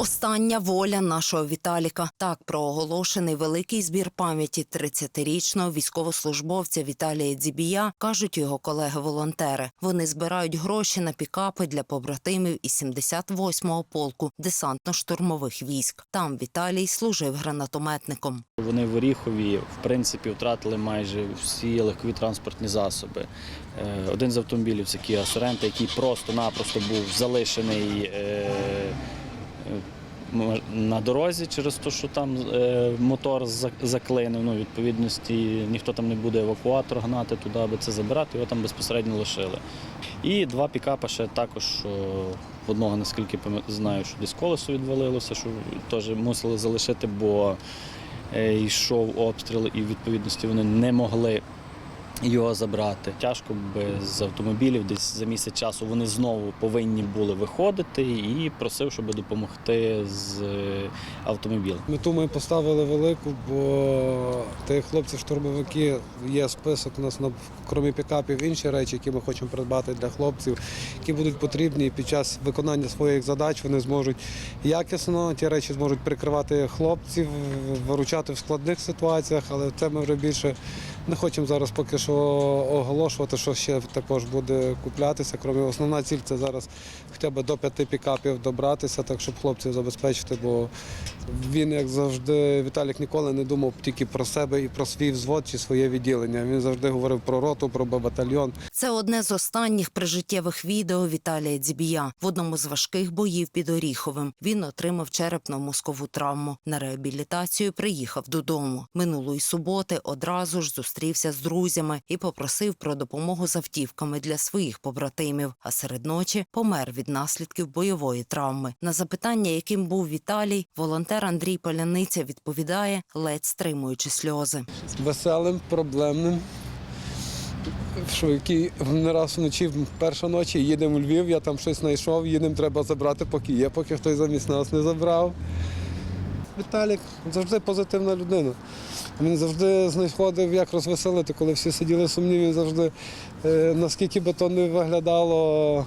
Остання воля нашого Віталіка. Так прооголошений великий збір пам'яті 30-річного військовослужбовця Віталія Дзібія, кажуть його колеги-волонтери. Вони збирають гроші на пікапи для побратимів із 78-го полку десантно-штурмових військ. Там Віталій служив гранатометником. Вони в Оріхові, в принципі, втратили майже всі легкові транспортні засоби. Е, Один з автомобілів це Kia Sorento, який просто-напросто був залишений е, на дорозі через те, що там е, мотор за- заклинив. Ну, відповідності ніхто там не буде евакуатор гнати туди, аби це забирати, його там безпосередньо лишили. І два пікапа ще також. одного, наскільки знаю, що десь колесо відвалилося, що теж мусили залишити, бо е, йшов обстріл, і відповідності вони не могли його забрати. Тяжко без автомобілів, десь за місяць часу вони знову повинні були виходити і просив, щоб допомогти з е, автомобілем. Мету ми поставили велику, бо тих хлопці-штурмовики є список у нас на крім пікапів, інші речі, які ми хочемо придбати для хлопців, які будуть потрібні під час виконання своїх задач. Вони зможуть якісно ті речі зможуть прикривати хлопців, виручати в складних ситуаціях, але це ми вже більше не хочемо зараз поки що оголошувати, що ще також буде куплятися. Крім основна ціль це зараз хоча б до п'яти пікапів добратися, так щоб хлопців забезпечити, бо він, як завжди, Віталік ніколи не думав тільки про себе і про свій взвод чи своє відділення. Він завжди говорив про роту, про батальйон. Це одне з останніх прижиттєвих відео Віталія Дзібія. В одному з важких боїв під Оріховим він отримав черепно-мозкову травму. На реабілітацію приїхав додому. Минулої суботи одразу ж зустрівся з друзями і попросив про допомогу з автівками для своїх побратимів. А серед ночі помер від наслідків бойової травми. На запитання, яким був Віталій, волонтер Андрій Поляниця відповідає, ледь стримуючи сльози. Веселим, проблемним. Що який не раз вночі, перша ночі їдемо у Львів, я там щось знайшов, їдемо, треба забрати, поки є, поки хтось замість нас не забрав. Віталік завжди позитивна людина. Він завжди знаходив, як розвеселити, коли всі сиділи сумні, він завжди, е, наскільки би то не виглядало,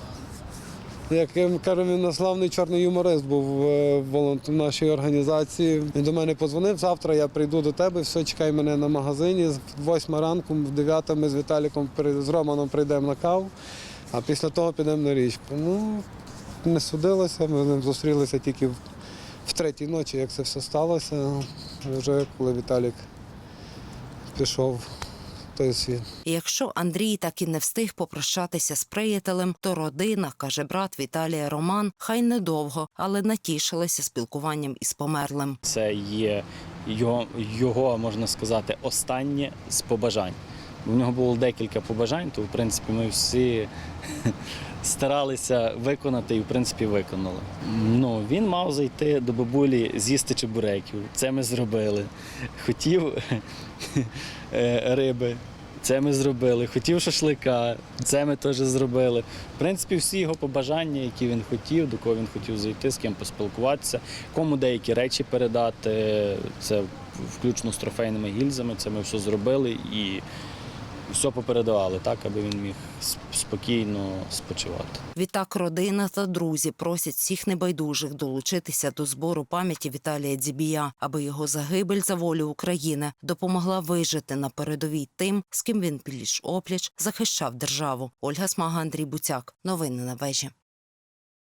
як я кажу, він на славний чорний юморист був е, волонт- в нашій організації. Він до мене подзвонив. Завтра я прийду до тебе, все, чекай мене на магазині. З 8 ранку, в 9 ми з Віталіком з Романом прийдемо на каву, а після того підемо на річку. Ну, не судилося, ми з ним зустрілися тільки в третій ночі, як це все сталося. Вже коли Віталік пішов той світ. І якщо Андрій так і не встиг попрощатися з приятелем, то родина, каже брат Віталія Роман, хай недовго, але натішилася спілкуванням із померлим. Це є його, його, можна сказати, останнє з побажань. У нього було декілька побажань, то в принципі ми всі старалися виконати і в принципі виконали. Ну, він мав зайти до бабулі з'їсти чебуреків. Це ми зробили. Хотів е, риби. Це ми зробили. Хотів шашлика, це ми теж зробили. В принципі, всі його побажання, які він хотів, до кого він хотів зайти, з ким поспілкуватися, кому деякі речі передати. Це включно з трофейними гільзами. Це ми все зробили і все попередавали, так, аби він міг спокійно спочивати. Відтак родина та друзі просять всіх небайдужих долучитися до збору пам'яті Віталія Дзібія, аби його загибель за волю України допомогла вижити на передовій тим, з ким він пліч опліч захищав державу. Ольга Смага, Андрій Буцяк. Новини на вежі.